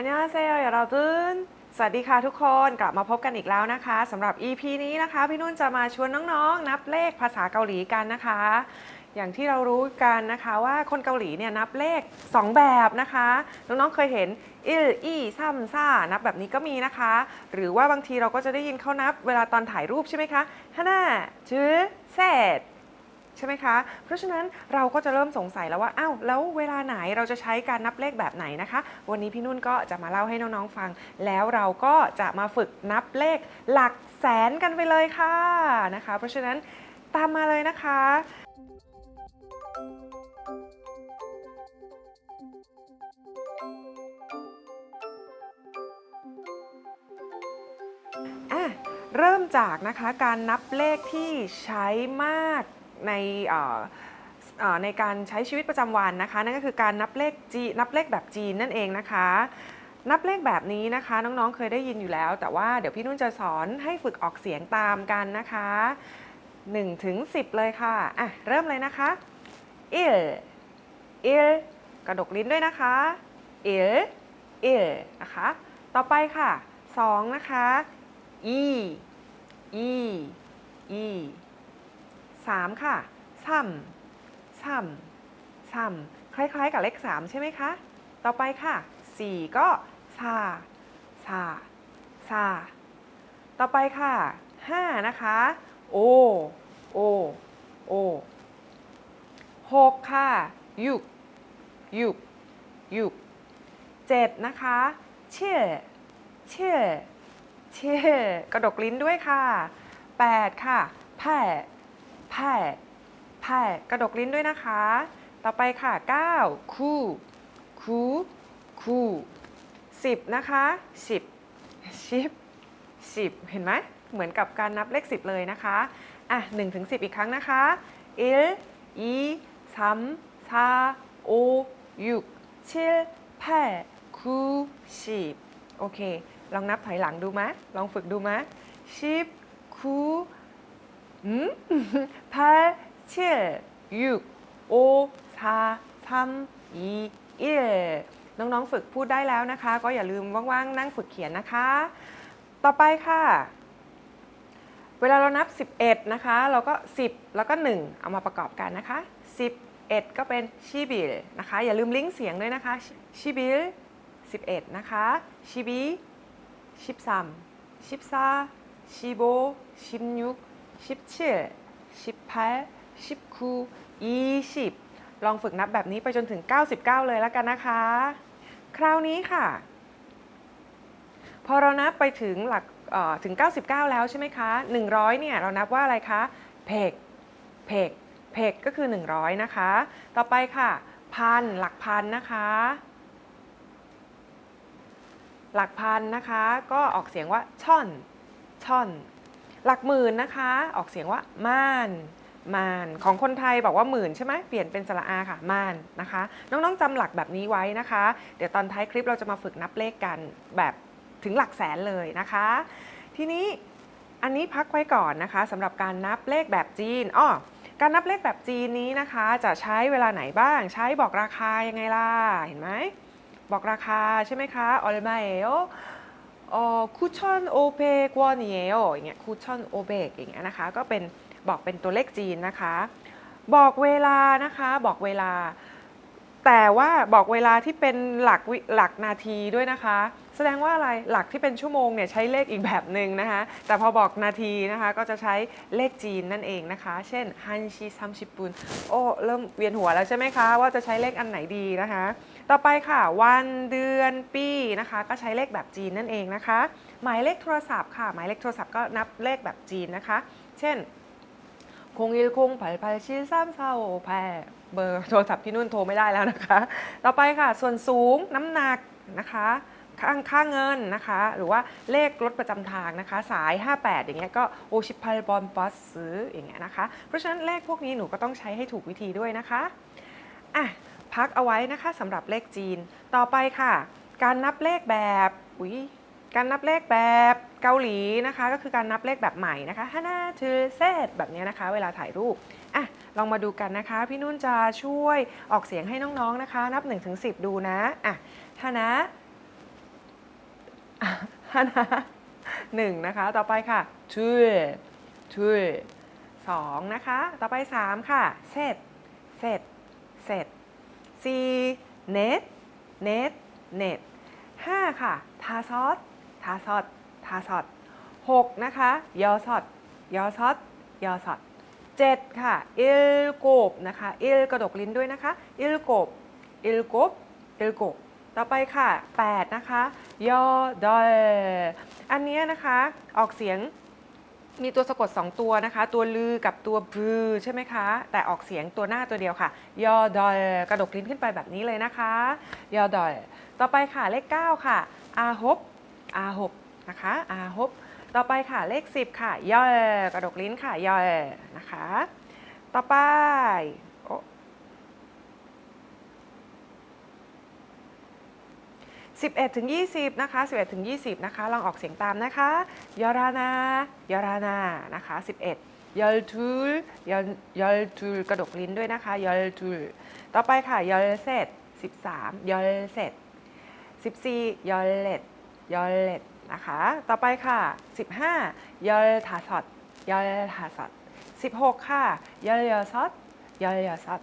อันยองฮาเซโยอย่าเราตื่นสวัสดีค่ะทุกคนกลับมาพบกันอีกแล้วนะคะสำหรับ EP นี้นะคะ พี่นุ่นจะมาชวนน้องๆ นับเลขภาษาเกาหลีกันนะคะ อย่างที่เรารู้กันนะคะว่าคนเกาหลีเนี่ยนับเลข 2 แบบนะคะ น้องๆเคยเห็นอิลอีซัมซ่านับแบบนี้ก็มีนะคะ หรือว่าบางทีเราก็จะได้ยินเขานับเวลาตอนถ่ายรูปใช่ไหมคะฮาน่าจื้อเซต ใช่ไหมคะ เพราะฉะนั้นเราก็จะเริ่มสงสัยแล้วว่าอ้าวแล้วเวลาไหนเราจะใช้การนับเลขแบบไหนนะคะ วันนี้พี่นุ่นก็จะมาเล่าให้น้องๆฟัง แล้วเราก็จะมาฝึกนับเลขหลักแสนกันไปเลยค่ะนะคะ เพราะฉะนั้นตามมาเลยนะคะอะเริ่มจากนะคะการนับเลขที่ใช้มาก ในในการใช้ชีวิตประจำวันนะคะ นั่นก็คือการนับเลขจีนับเลขแบบจีนนั่นเองนะคะ นับเลขแบบนี้นะคะ น้องๆเคยได้ยินอยู่แล้ว แต่ว่าเดี๋ยวพี่นุ่นจะสอนให้ฝึกออกเสียงตามกันนะคะ1ถึง10 เลยค่ะอะ เริ่มเลยนะคะ il il กระดกลิ้นด้วยนะคะ il il นะคะ ต่อไปค่ะ2นะคะ e e e 3 ค่ะซ้ำซ้ำซ้ำคล้ายๆกับเลข 3 ใช่ไหมคะ ต่อไปค่ะ 4 ก็ซาซาซาต่อไปค่ะ 5 นะคะ โอ โอ โอ6ค่ะ ยุก ยุก ยุก7นะคะ เชี่ย เชี่ย เช่กระดกลิ้นด้วยค่ะ8ค่ะแผ่ แผ่แผ่กระดกลิ้นด้วยนะคะ ต่อไปค่ะ 9 คู่ คู่ คู่10นะคะ10ชิบ10เห็นไหมเหมือนกับการนับเลข10เลยนะคะ อะ1ถึง10อีกครั้งนะคะ1 2 3 4 5 6 7 8 9 10โอเค ลองนับถอยหลังดูไหมลองฝึกดูไหมสิบคู อืมแปดเจ็ดหกโอสาสามอีเอน้อง ๆ ฝึกพูดได้แล้วนะคะ ก็อย่าลืมว่าง ๆ นั่งฝึกเขียนนะคะ ต่อไปค่ะ เวลาเรานับ 11 นะคะ เราก็ 10 แล้วก็ 1 เอามาประกอบกันนะคะ 11 ก็เป็นชิบิลนะคะ อย่าลืมลิงก์เสียงด้วยนะคะชิบิล11 นะคะชิบี 13, 14, 15, 16, 17, 18, 19, 20 ลองฝึกนับแบบนี้ไปจนถึง 99 เลยแล้วกันนะคะ คราวนี้ค่ะ พอเรานับไปถึงหลักเอ่อถึง 99 แล้วใช่ไหมคะ 100 เนี่ยเรานับว่าอะไรคะ เพก เพก เพกก็คือ 100 นะคะ ต่อไปค่ะ พัน หลักพันนะคะ หลักพันนะคะ ก็ออกเสียงว่าช่อน ช่อน หลักหมื่นนะคะ ออกเสียงว่าม่านม่านของคนไทยบอกว่าหมื่นใช่ไหมเปลี่ยนเป็นสระอาค่ะม่านนะคะ น้องๆจำหลักแบบนี้ไว้นะคะ เดี๋ยวตอนท้ายคลิปเราจะมาฝึกนับเลขกันแบบถึงหลักแสนเลยนะคะ ทีนี้อันนี้พักไว้ก่อนนะคะสำหรับการนับเลขแบบจีนอ้อการนับเลขแบบจีนนี้นะคะ จะใช้เวลาไหนบ้าง ใช้บอกราคายังไงล่ะเห็นไหมบอกราคาใช่ไหมคะออลมาเอโอคูชอนโอเปกวอนเอโอย่างเงี้ยคูชอนโอเบกอย่างเงี้ยนะคะ ก็เป็นบอกเป็นตัวเลขจีนนะคะ บอกเวลานะคะ บอกเวลา แต่ว่าบอกเวลาที่เป็นหลักหลักนาทีด้วยนะคะ แสดงว่าอะไร หลักที่เป็นชั่วโมงเนี่ยใช้เลขอีกแบบหนึ่งนะคะ แต่พอบอกนาทีนะคะก็จะใช้เลขจีนนั่นเองนะคะ เช่นฮันชิซัมชิปุนโอ้เริ่มเวียนหัวแล้วใช่ไหมคะ ว่าจะใช้เลขอันไหนดีนะคะ ต่อไปค่ะวันเดือนปีนะคะ ก็ใช้เลขแบบจีนนั่นเองนะคะ หมายเลขโทรศัพท์ค่ะ หมายเลขโทรศัพท์ก็นับเลขแบบจีนนะคะ เช่นคงยิลคงผัลพัลชิซ้ำเศร้าแพรเบอร์โทรศัพท์พี่นุ่นโทรไม่ได้แล้วนะคะ ต่อไปค่ะ ส่วนสูงน้ำหนักนะคะค่าค่าเงินนะคะ หรือว่าเลขรถประจำทางนะคะ สาย 58 อย่างเงี้ยก็โอชิพัลบอลปัสซื้ออย่างเงี้ยนะคะ เพราะฉะนั้นเลขพวกนี้หนูก็ต้องใช้ให้ถูกวิธีด้วยนะคะอะ พักเอาไว้นะคะสำหรับเลขจีน ต่อไปค่ะ การนับเลขแบบอุ๊ยการนับเลขแบบเกาหลีนะคะ ก็คือการนับเลขแบบใหม่นะคะฮานาทือเซตแบบนี้นะคะ เวลาถ่ายรูปอะลองมาดูกันนะคะ พี่นุ่นจะช่วยออกเสียงให้น้องๆนะคะ นับ1-10ดูนะอะฮานะฮานะหนึ่งนะคะ ต่อไปค่ะทูทูสองนะคะ ต่อไปสามค่ะเซตเซตเซต สี่เน็ตเน็ตเน็ตห้าค่ะ ทาซอสทาซอสทาซอสหกนะคะ ยอซอสยอซอสยอซอสเจ็ดค่ะ อิลโกบนะคะ อิลกระดกลิ้นด้วยนะคะ อิลโกบอิลโกบอิลโกบต่อไปค่ะ 8 นะคะ ยอดอยอันนี้นะคะ ออกเสียง มีตัวสะกด 2 ตัวนะคะ ตัวลือกับตัวบลือใช่ไหมคะ แต่ออกเสียงตัวหน้าตัวเดียวค่ะ ยอดอยกระดกลิ้นขึ้นไปแบบนี้เลยนะคะ ยอดอย ต่อไปค่ะเลข 9 ค่ะอาฮบอาฮบนะคะอาฮบต่อไปค่ะเลข 10 ค่ะ ยอ กระดกลิ้นค่ะ ยอ นะคะ ต่อไปโอ้ 11ถึง20นะคะ11ถึง20นะคะลองออกเสียงตามนะคะยอรานายอรานานะคะ11ยอลทูลยอลยอลทูลกระดกลิ้นด้วยนะคะยอลทูลต่อไปค่ะยอลเซต13ยอลเซต14ยอลเลตยอลเลตนะคะ ต่อไปค่ะ 15ยอลทาสอดยอลทาสอด16 ค่ะยอลยอซอดยอลยอซอด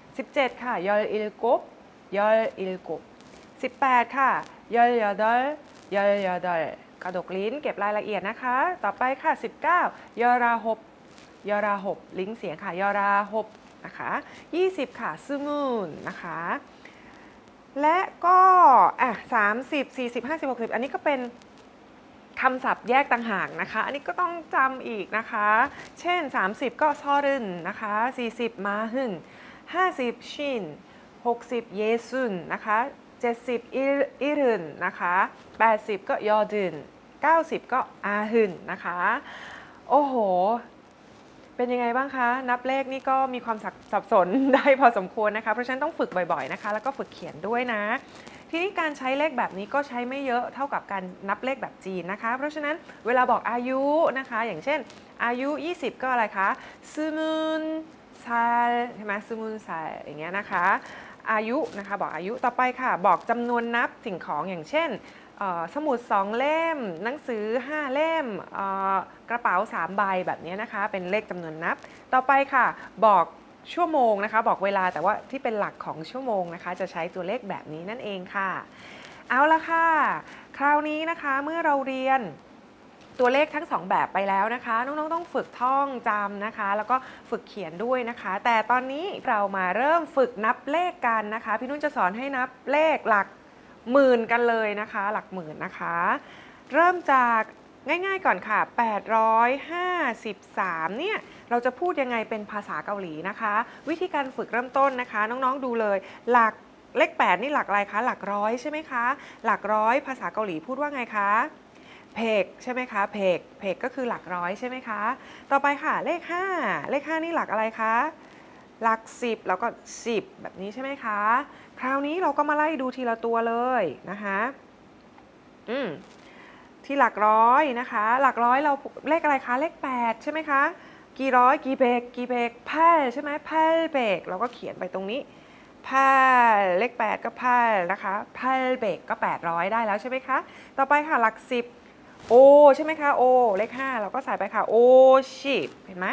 17 ค่ะยอลอิลกบยอลอิลกบ 18 ค่ะยอลยอดอยยอลยอดอยกระดกลิ้นเก็บรายละเอียดนะคะ ต่อไปค่ะ 19 ยอราหบยอราหบลิงก์เสียงค่ะยอราหบนะคะ20 ค่ะซึมูนนะคะ และก็อะ30 40 50 60 อันนี้ก็เป็นคำศัพท์แยกต่างหากนะคะ อันนี้ก็ต้องจำอีกนะคะ เช่น 30 ก็ซอรึนนะคะ 40 มาหึน50 ชิน 60 เยซุนนะคะ 70อิรอิรึนนะคะ80 ก็ยอดึน90 ก็อาหึนนะคะ โอ้โห เป็นยังไงบ้างคะ นับเลขนี่ก็มีความสับสับสนได้พอสมควรนะคะ เพราะฉะนั้นต้องฝึกบ่อยๆนะคะ แล้วก็ฝึกเขียนด้วยนะ ทีนี้การใช้เลขแบบนี้ก็ใช้ไม่เยอะเท่ากับการนับเลขแบบจีนนะคะ เพราะฉะนั้นเวลาบอกอายุนะคะ อย่างเช่น อายุ 20 ก็อะไรคะซูมุนซาใช่ไหมซูมุนซาอย่างเงี้ยนะคะ อายุนะคะบอกอายุต่อไปค่ะ บอกจำนวนนับสิ่งของอย่างเช่น สมุด 2 เล่ม หนังสือ 5 เล่มกระเป๋า 3 ใบแบบนี้นะคะ เป็นเลขจำนวนนับ ต่อไปค่ะ บอกชั่วโมงนะคะ บอกเวลาแต่ว่าที่เป็นหลักของชั่วโมงนะคะ จะใช้ตัวเลขแบบนี้นั่นเองค่ะ เอาละค่ะ คราวนี้นะคะเมื่อเราเรียน ตัวเลขทั้งสองแบบไปแล้วนะคะ น้องๆต้องฝึกท่องจำนะคะ แล้วก็ฝึกเขียนด้วยนะคะ แต่ตอนนี้เรามาเริ่มฝึกนับเลขกันนะคะ พี่นุ่นจะสอนให้นับเลขหลักหมื่นกันเลยนะคะ หลักหมื่นนะคะ เริ่มจากง่ายๆก่อนค่ะ 853 เนี่ย เราจะพูดยังไงเป็นภาษาเกาหลีนะคะ วิธีการฝึกเริ่มต้นนะคะ น้องๆดูเลย หลักเลข 8 นี่หลักอะไรคะ หลักร้อยใช่ไหมคะ หลักร้อยภาษาเกาหลีพูดว่าไงคะ เพกใช่ไหมคะเพกเพกก็คือหลักร้อยใช่ไหมคะ ต่อไปค่ะเลข 5 เลข 5 นี่หลักอะไรคะ หลัก 10 แล้วก็ 10 แบบนี้ใช่ไหมคะ คราวนี้เราก็มาไล่ดูทีละตัวเลยนะคะอืมที่หลักร้อยนะคะ หลักร้อยเราเลขอะไรคะ เลข 8 ใช่ไหมคะ กี่ร้อยกี่เพกกี่เพกแพลใช่ไหมแพลเบกเราก็เขียนไปตรงนี้แพลเลข 8 ก็แพลนะคะแพลเบกก็ 800 ได้แล้วใช่ไหมคะ ต่อไปค่ะหลัก 10 โอใช่ไหมคะโอเลข5เราก็ใส่ไปค่ะโอชิบเห็นไหม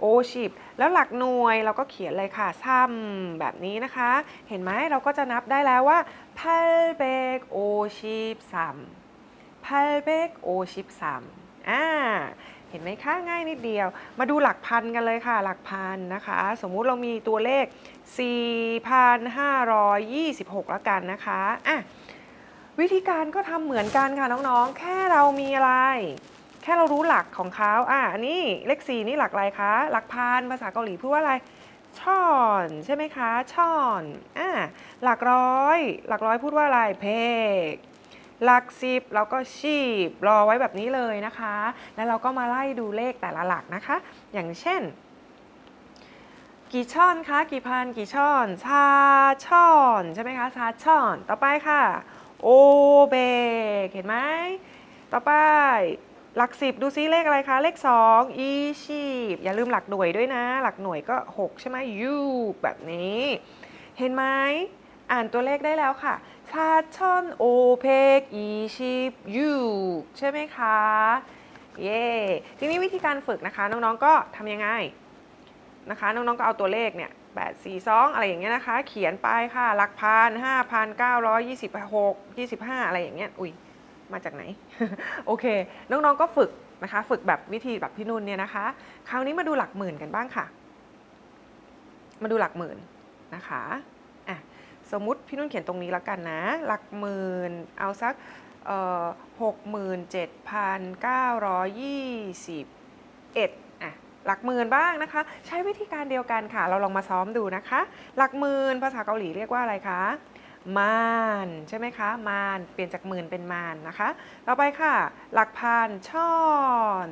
โอชิบแล้วหลักหน่วยเราก็เขียนเลยค่ะซ้ำแบบนี้นะคะ เห็นไหมเราก็จะนับได้แล้วว่าพัลเบกโอชิบซ้ำพัลเบกโอชิบซ้ำอ่าเห็นไหมคะง่ายนิดเดียว มาดูหลักพันกันเลยค่ะ หลักพันนะคะ สมมุติเรามีตัวเลข 4,526 แล้วกันนะคะอะ วิธีการก็ทำเหมือนกันค่ะน้องๆ แค่เรามีอะไร แค่เรารู้หลักของเขาอะอันนี้เลขสี่นี่หลักอะไรคะ หลักพันภาษาเกาหลีพูดว่าอะไรช่อนใช่ไหมคะช่อนอะหลักร้อย หลักร้อยพูดว่าอะไรเพกหลักสิบเราก็ชีบรอไว้แบบนี้เลยนะคะ แล้วเราก็มาไล่ดูเลขแต่ละหลักนะคะ อย่างเช่น กี่ช่อนคะกี่พันกี่ช่อนชาช่อนใช่ไหมคะชาช่อน ต่อไปค่ะ โอเบกเห็นไหม ต่อไป หลักสิบดูซิเลขอะไรคะ เลข2อีชีพอย่าลืมหลักหน่วยด้วยนะ หลักหน่วยก็ 6 ใช่ไหมยูแบบนี้ เห็นไหมอ่านตัวเลขได้แล้วค่ะ4,526ใช่ไหมคะ เย้ทีนี้วิธีการฝึกนะคะ น้องๆก็ทำยังไงนะคะ น้องๆก็เอาตัวเลขเนี่ย 8 4 2 อะไรอย่างเงี้ยนะคะ เขียนไปค่ะ หลักพัน5,926 25อะไรอย่างเงี้ย อุ้ย มาจากไหน โอเค น้องๆก็ฝึกนะคะ ฝึกแบบวิธีแบบพี่นุ่นเนี่ยนะคะ คราวนี้มาดูหลักหมื่นกันบ้างค่ะ มาดูหลักหมื่นนะคะอะสมมุติพี่นุ่นเขียนตรงนี้แล้วกันนะ หลักหมื่น เอาสักหกหมื่นเจ็ดพันเก้าร้อยยี่สิบเอ็ด หลักหมื่นบ้างนะคะ ใช้วิธีการเดียวกันค่ะ เราลองมาซ้อมดูนะคะ หลักหมื่นภาษาเกาหลีเรียกว่าอะไรคะมานใช่ไหมคะมานเปลี่ยนจากหมื่นเป็นมานนะคะ ต่อไปค่ะ หลักพันช่อน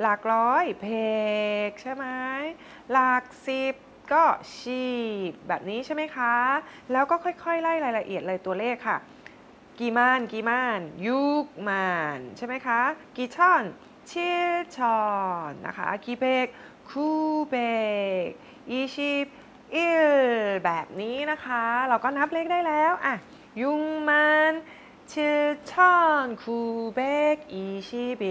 หลักร้อยเพกใช่ไหมหลักสิบก็ชีบแบบนี้ใช่ไหมคะ แล้วก็ค่อยๆ ไล่รายละเอียดเลยตัวเลขค่ะ กี่มานกี่มานยุกมานใช่ไหมคะ กี่ช่อน เชิลชอนนะคะกี่เพกคูเพกอีชีบอิลแบบนี้นะคะ เราก็นับเลขได้แล้ว อะ ยุงมันเชิลชอนคูเบกอีชีเบ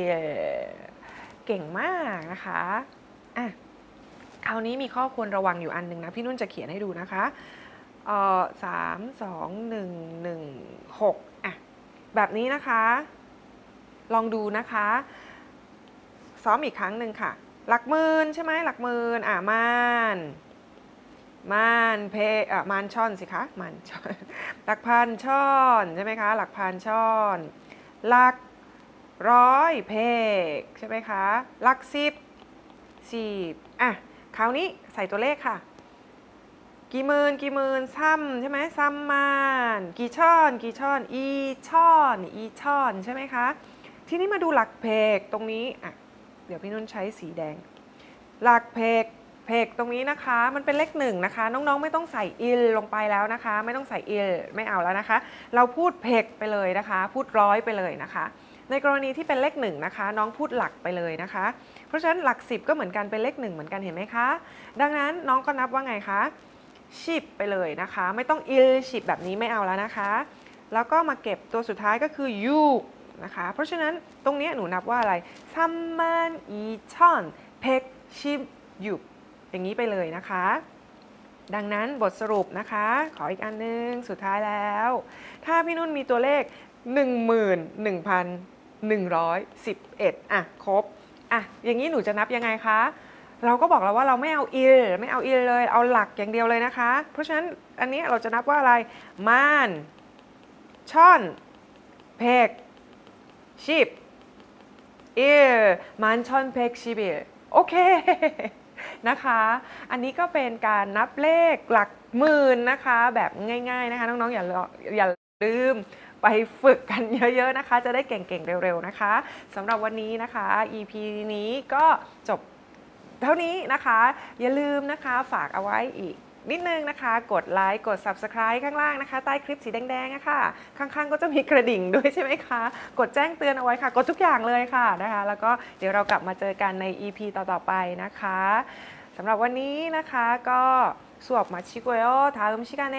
เก่งมากนะคะ อะ คราวนี้มีข้อควรระวังอยู่อันหนึ่งนะ พี่นุ่นจะเขียนให้ดูนะคะเอ่อสามสองหนึ่งหนึ่งหกอะ แบบนี้นะคะ ลองดูนะคะ ซ้อมอีกครั้งหนึ่งค่ะ หลักหมื่นใช่ไหมหลักหมื่นอะมานมานเพอะมานช่อนสิคะมานช่อนหลักพันช่อนใช่ไหมคะ หลักพันช่อนหลักร้อยเพกใช่ไหมคะหลักสิบสิบอะคราวนี้ใส่ตัวเลขค่ะ กี่หมื่นกี่หมื่นซ้ำใช่ไหมซ้ำมานกี่ช่อน กี่ช่อน อีช่อน อีช่อนใช่ไหมคะทีนี้มาดูหลักเพกตรงนี้อะ เดี๋ยวพี่นุ่นใช้สีแดง หลักเพกเพกตรงนี้นะคะ มันเป็นเลขหนึ่งนะคะ น้องๆ ไม่ต้องใส่อิลลงไปแล้วนะคะ ไม่ต้องใส่อิลไม่เอาแล้วนะคะ เราพูดเพกไปเลยนะคะ พูดร้อยไปเลยนะคะ ในกรณีที่เป็นเลขหนึ่งนะคะ น้องพูดหลักไปเลยนะคะ เพราะฉะนั้นหลัก10ก็เหมือนกันเป็นเลขหนึ่งเหมือนกันเห็นไหมคะ ดังนั้นน้องก็นับว่าไงคะชิบไปเลยนะคะ ไม่ต้องอิลชิบแบบนี้ไม่เอาแล้วนะคะ แล้วก็มาเก็บตัวสุดท้ายก็คือยู นะคะ เพราะฉะนั้นตรงนี้หนูนับว่าอะไรซัมมันอีชอนเพกชิบยูอย่างนี้ไปเลยนะคะ ดังนั้นบทสรุปนะคะ ขออีกอันนึง สุดท้ายแล้ว ถ้าพี่นุ่นมีตัวเลข 11,111อะ ครบ อะ อย่างนี้หนูจะนับยังไงคะเราก็บอกแล้วว่าเราไม่เอาอิลไม่เอาอิลเลยเอาหลักอย่างเดียวเลยนะคะ เพราะฉะนั้นอันนี้เราจะนับว่าอะไรม่านช่อน เพก ชิบอิลมันชอนเพกชิบโอเคนะคะ อันนี้ก็เป็นการนับเลขหลักหมื่นนะคะ แบบง่าย ๆนะคะ น้องๆอย่าอย่าลืมไปฝึกกันเยอะๆนะคะ จะได้เก่งๆเร็วๆนะคะสำหรับวันนี้นะคะ EP นี้ก็จบเท่านี้นะคะ อย่าลืมนะคะฝากเอาไว้อีก นิดนึงนะคะ กดไลค์กด Subscribe ข้างล่างนะคะ ใต้คลิปสีแดงๆะค่ะ ข้างๆ ก็จะมีกระดิ่งด้วยใช่ไหมคะ กดแจ้งเตือนเอาไว้ค่ะ กดทุกอย่างเลยค่ะนะคะ แล้วก็เดี๋ยวเรากลับมาเจอกันใน EP ต่อๆไปนะคะสำหรับวันนี้นะคะก็สวบมาชิโกโยทาอุมชิกาเน